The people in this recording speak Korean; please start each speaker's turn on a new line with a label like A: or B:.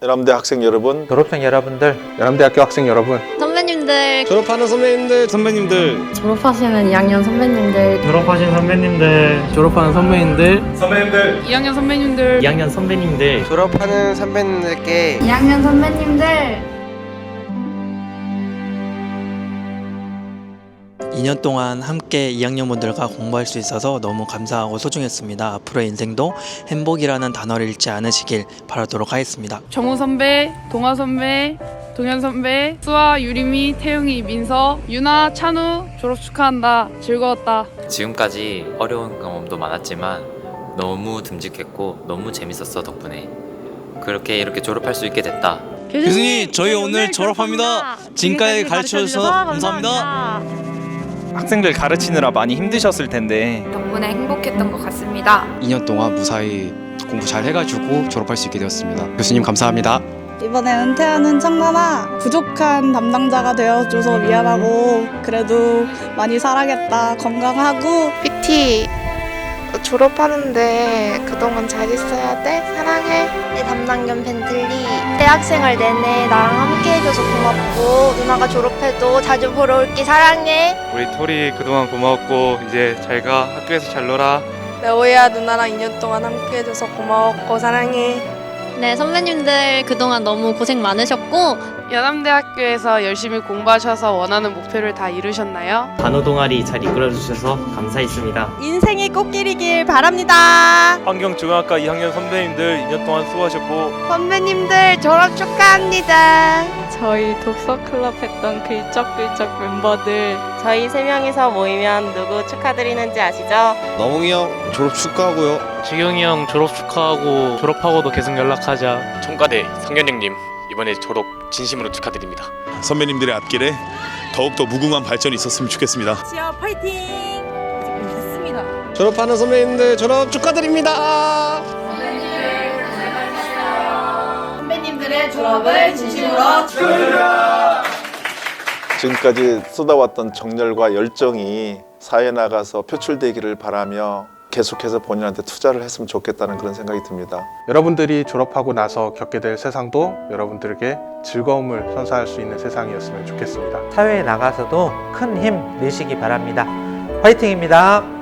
A: 연암대 학생 여러분,
B: 졸업생 여러분들,
C: 연암대학교 학생 여러분,
D: 선배님들.
E: 졸업하는 선배님들
F: 선배님들.
D: 졸업하시는 2학년 선배님들.
G: 졸업하신 선배님들.
C: 졸업하는 선배님들,
H: 2학년 선배님들.
G: 2학년 선배님들.
E: 졸업하는 선배님들께
D: 2학년 선배님들
I: 2년 동안 함께 2학년분들과 공부할 수 있어서 너무 감사하고 소중했습니다. 앞으로의 인생도 행복이라는 단어를 잃지 않으시길 바라도록 하겠습니다.
H: 정우 선배, 동아 선배, 동현 선배, 수아, 유림이, 태용이, 민서, 유나, 찬우 졸업 축하한다. 즐거웠다.
J: 지금까지 어려운 경험도 많았지만 너무 듬직했고 너무 재밌었어 덕분에 그렇게 이렇게 졸업할 수 있게 됐다.
I: 교수님, 저희 오늘 졸업합니다. 지금까지 가르쳐 주셔서 감사합니다.
F: 학생들 가르치느라 많이 힘드셨을 텐데
D: 덕분에 행복했던 것 같습니다.
E: 2년 동안 무사히 공부 잘 해가지고 졸업할 수 있게 되었습니다. 교수님 감사합니다.
K: 이번에 은퇴하는 청년아 부족한 담당자가 되어줘서 미안하고 그래도 많이 살아겠다 건강하고
L: PT 졸업하는데 그동안 잘 있어야 돼? 사랑해.
D: 내 담당견 벤틀리. 대학생활 내내 나랑 함께 해줘서 고맙고 누나가 졸업해도 자주 보러 올게. 사랑해.
F: 우리 토리 그동안 고마웠고 이제 잘 가. 학교에서 잘 놀아.
L: 레오야 누나랑 2년 동안 함께 해줘서 고마웠고 사랑해.
D: 네 선배님들 그동안 너무 고생 많으셨고
H: 연암대학교에서 열심히 공부하셔서 원하는 목표를 다 이루셨나요?
G: 단어 동아리 잘 이끌어 주셔서 감사했습니다.
K: 인생이 꽃길이길 바랍니다
F: 환경중학과 2학년 선배님들 2년 동안 수고하셨고
L: 선배님들 졸업 축하합니다
K: 저희 독서 클럽 했던 글적글적 멤버들 저희 세 명이서 모이면 누구 축하드리는지 아시죠?
E: 너몽이 형 졸업 축하하고요.
G: 지경이 형 졸업 축하하고 졸업하고도 계속 연락하자.
F: 총과대 상현영님 이번에 졸업 진심으로 축하드립니다
A: 선배님들의 앞길에 더욱더 무궁한 발전이 있었으면 좋겠습니다.
K: 지아 파이팅! 됐습니다
E: 졸업하는 선배님들 졸업 축하드립니다.
K: 선배님들의 졸업을 진심으로
A: 지금까지 쏟아왔던 정열과 열정이 사회에 나가서 표출되기를 바라며 계속해서 본인한테 투자를 했으면 좋겠다는 그런 생각이 듭니다.
C: 여러분들이 졸업하고 나서 겪게 될 세상도 여러분들에게 즐거움을 선사할 수 있는 세상이었으면 좋겠습니다.
B: 사회에 나가서도 큰 힘 내시기 바랍니다. 화이팅입니다.